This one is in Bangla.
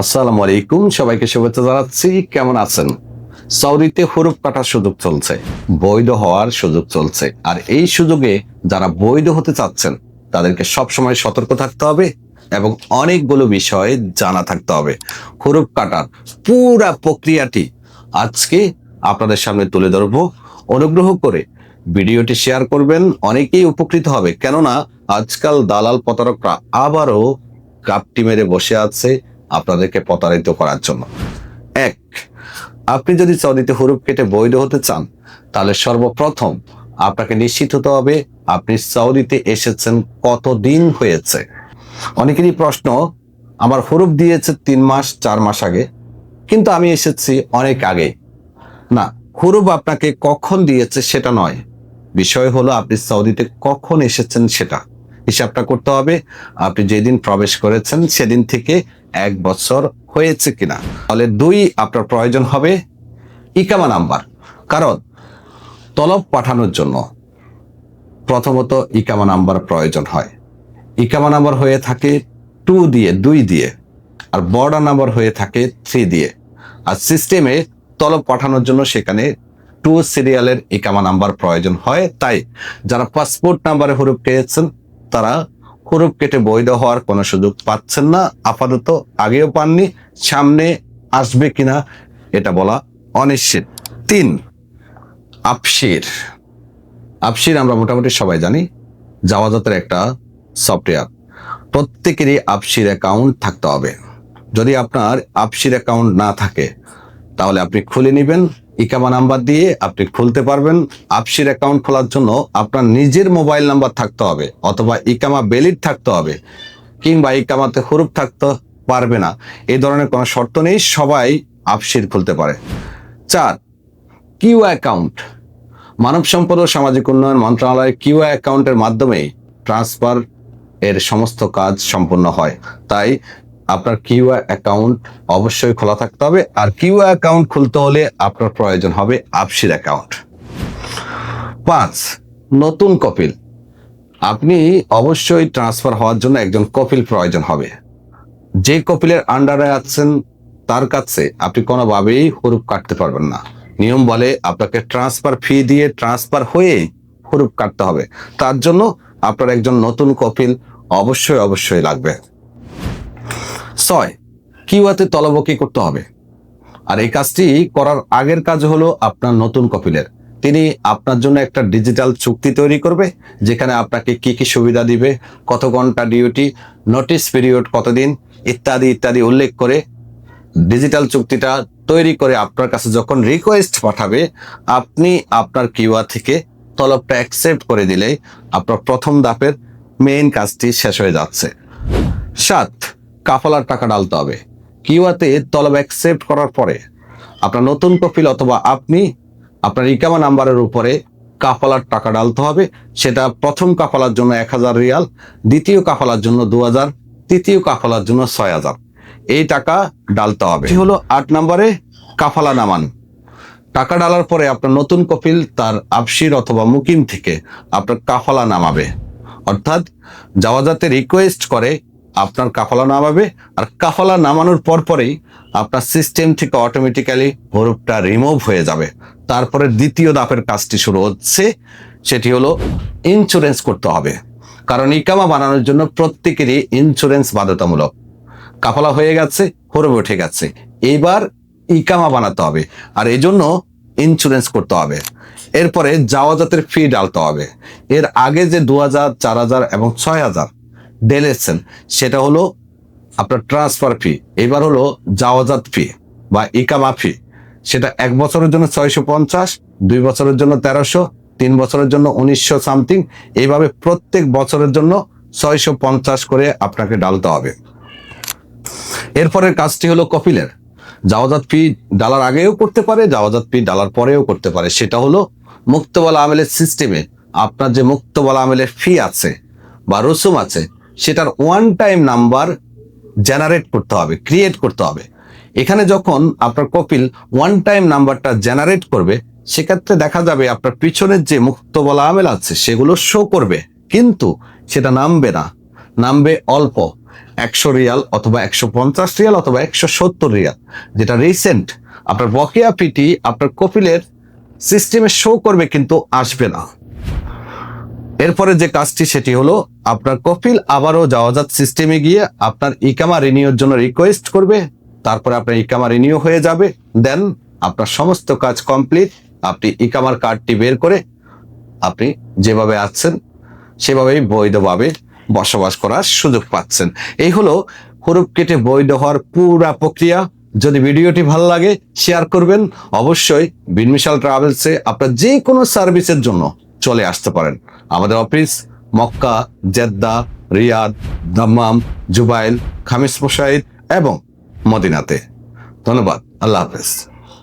আসসালামু আলাইকুম, সবাইকে শুভেচ্ছা জানাচ্ছি। কেমন আছেন? সৌদিতে হরুপ কাটার সুযোগ চলছে, বৈধ হওয়ার সুযোগ চলছে। আর এই সুযোগে যারা বৈধ হতে চাচ্ছেন, তাদেরকে সবসময় সতর্ক থাকতে হবে এবং অনেকগুলো বিষয় জানা থাকতে হবে। হরুপ কাটার পুরা প্রক্রিয়াটি আজকে আপনাদের সামনে তুলে ধরবো। অনুগ্রহ করে ভিডিওটি শেয়ার করবেন, অনেকেই উপকৃত হবে। কেননা, আজকাল দালাল প্রতারকরা আবারও কাপটি মেরে বসে আছে। আপনাদেরকে প্রতারিত করার জন্য। এক, আপনি যদি সৌদিতে হরুপ কেটে বৈধ হতে চান, তাহলে সর্বপ্রথম আপনাকে নিশ্চিত হতে হবে আপনি সৌদিতে এসেছেন কতদিন হয়েছে। অনেকেরই প্রশ্ন, আমার হরুপ দিয়েছে তিন মাস, চার মাস আগে, কিন্তু আমি এসেছি অনেক আগে। না, হুরুপ আপনাকে কখন দিয়েছে সেটা নয়। বিষয় হলো আপনি সৌদিতে কখন এসেছেন সেটা। হিসাবটা করতে হবে, আপনি যেদিন প্রবেশ করেছেন সেদিন থেকে এক বছর হয়েছে কিনা। তাহলে দুই আপনার প্রয়োজন হবে ইকামা নাম্বার। কারণ তলব পাঠানোর জন্য প্রথমত ইকামা নাম্বার প্রয়োজন হয়। ইকামা নাম্বার হয়ে থাকে টু দিয়ে, দুই দিয়ে, আর বর্ডার নাম্বার হয়ে থাকে থ্রি দিয়ে। আর সিস্টেমে তলব পাঠানোর জন্য সেখানে টু সিরিয়ালের ইকামা নাম্বার প্রয়োজন হয়। তাই যারা পাসপোর্ট নাম্বারে হরুপ পেয়েছেন তারা হরুপ কেটে বৈধ হওয়ার কোনো সুযোগ পাচ্ছেন না। আপাতত আগেও পাননি, সামনে আসবে কিনা এটা বলা অনিশ্চিত। তিন, আপসির। আপসির আমরা মোটামুটি সবাই জানি জাওয়াজাতের একটা সফটওয়্যার। প্রত্যেকেরই আপসির অ্যাকাউন্ট থাকতে হবে। যদি আপনার আপসির অ্যাকাউন্ট না থাকে, তাহলে আপনি খুলে নেবেন ইকামা নাম্বার দিয়ে আপনি খুলতে পারবেন। আপসির অ্যাকাউন্ট খোলার জন্য আপনার নিজের মোবাইল নাম্বার থাকতে হবে, অথবা ইকামা বেলিড থাকতে হবে, কিংবা ইকামাতে হরুপ থাকতে পারবে না। এই ধরনের কোনো শর্ত নেই, সবাই আপসির খুলতে পারে। চার, কিউ অ্যাকাউন্ট মানব সম্পদ ও সামাজিক উন্নয়ন মন্ত্রণালয়ের কিউ অ্যাকাউন্টের মাধ্যমেই ট্রান্সফার এর সমস্ত কাজ সম্পন্ন হয়। তাই আপনার কিউ অ্যাকাউন্ট অবশ্যই খোলা থাকতে হবে। আর কিউ অ্যাকাউন্ট খুলতে হলে আপনার প্রয়োজন হবে আপসির অ্যাকাউন্ট। পাঁচ, নতুন কপিল। আপনি অবশ্যই ট্রান্সফার হওয়ার জন্য একজন কপিল প্রয়োজন হবে। যে কপিলের আন্ডারে আছেন, তার কাছে আপনি কোনোভাবেই হরুপ কাটতে পারবেন না। নিয়ম বলে আপনাকে ট্রান্সফার ফি দিয়ে ট্রান্সফার হয়ে হরুপ কাটতে হবে। তার জন্য আপনার একজন নতুন কপিল অবশ্যই অবশ্যই লাগবে। ছয়। কিউয়াতে তলবকি করতে হবে। আর এই কাজটি করার আগের কাজ হলো আপনার নতুন কপিলের। তিনি আপনার জন্য একটা ডিজিটাল চুক্তি তৈরি করবে, যেখানে আপনাকে কি কি সুবিধা দিবে, কত ঘণ্টা ডিউটি নোটিস পিরিয়ড কতদিন, ইত্যাদি ইত্যাদি উল্লেখ করে ডিজিটাল চুক্তিটা তৈরি করে আপনার কাছে যখন রিকোয়েস্ট পাঠাবে, আপনি আপনার কিউয়া থেকে তলবটা অ্যাকসেপ্ট করে দিলেই আপনার প্রথম ধাপের মেইন কাজটি শেষ হয়ে যাচ্ছে। সাত কাফলার টাকা ডালতে হবে। কিউয়াতে তলব অ্যাকসেপ্ট করার পরে আপনার নতুন কপিল অথবা আপনি আপনার ইকামা নাম্বারের উপরে কাফলার টাকা ডালতে হবে। সেটা প্রথম কাফলার জন্য এক হাজার রিয়াল, দ্বিতীয় কাফলার জন্য দু হাজার, তৃতীয় কাফলার জন্য ছয় হাজার। এই টাকা ডালতে হবে। হলো আট নম্বরে কাফালা নামান। টাকা ডালার পরে আপনার নতুন কপিল তার আবসির অথবা মুকিম থেকে আপনার কাফালা নামাবে। অর্থাৎ যাওয়াজাতে রিকোয়েস্ট করে আপনার কাফালা নামাবে আর কাফালা নামানোর পর পরেই আপনার সিস্টেম থেকে অটোমেটিক্যালি হরুপটা রিমুভ হয়ে যাবে। তারপরে দ্বিতীয় ধাপের কাজটি শুরু হচ্ছে, সেটি হলো ইন্স্যুরেন্স করতে হবে। কারণ ইকামা বানানোর জন্য প্রত্যেকেরই ইন্স্যুরেন্স বাধ্যতামূলক। কাফালা হয়ে গেছে হরুপ উঠে গেছে। এইবার ইকামা বানাতে হবে আর এই জন্য ইন্স্যুরেন্স করতে হবে। এরপরে যাওয়াজাতের ফি ডালতে হবে। এর আগে যে দু হাজার চার হাজার এবং ছয় হাজার ডেলেছেন সেটা হলো আপনার ট্রান্সফার ফি এবার হলো যাওয়াজাত ফি বা ইকামা ফি সেটা এক বছরের জন্য ছয়শো পঞ্চাশ, দুই বছরের জন্য তেরোশো, তিন বছরের জন্য উনিশশো সামথিং। এইভাবে প্রত্যেক বছরের জন্য ছয়শো পঞ্চাশ করে আপনাকে ডালতে হবে। এরপরের কাজটি হলো কপিলের। জাওয়াজাত ফি ডালার আগেও করতে পারে জাওয়াজাত ফি ডালার পরেও করতে পারে। সেটা হলো মুক্তবলা আমেলের সিস্টেমে আপনার যে মুক্তবলা আমেলের ফি আছে বা রসুম আছে সেটার ওয়ান টাইম নাম্বার জেনারেট করতে হবে ক্রিয়েট করতে হবে। এখানে যখন আপনার কপিল ওয়ান টাইম নাম্বারটা জেনারেট করবে, সেক্ষেত্রে দেখা যাবে আপনার পিছনের যে মুক্তবলা আমেল আছে, সেগুলো শো করবে। কিন্তু সেটা নামবে না। নামবে অল্প, একশো রিয়াল অথবা একশো পঞ্চাশ রিয়াল অথবা একশো সত্তর রিয়াল। যেটা রিসেন্ট আপনার বকেয়া পিটি আপনার কপিলের সিস্টেমে শো করবে কিন্তু আসবে না। এরপরে যে কাজটি সেটি হলো, আপনার কপিল আবারও যাওয়াজাত সিস্টেমে গিয়ে আপনার ইকামা রিনিউর জন্য রিকোয়েস্ট করবে, তারপরে আপনার ইকামা রিনিউ হয়ে যাবে দেন আপনার সমস্ত কাজ কমপ্লিট আপনি ইকামার কার্ডটি বের করে আপনি যেভাবে আছেন, সেভাবেই বৈধভাবে বসবাস করার সুযোগ পাচ্ছেন। এই হলো হরুপ কেটে বৈধ হওয়ার পুরা প্রক্রিয়া। যদি ভিডিওটি ভালো লাগে শেয়ার করবেন। অবশ্যই বিনমিশাল ট্রাভেলসে আপনার যে কোনো সার্ভিসের জন্য চলে আসতে পারেন। আমাদের office Mecca, Jeddah, Riyadh, Dammam, Jubail, Khamis Mushait এবং মদিনাতে। ধন্যবাদ। আল্লাহ হাফেজ।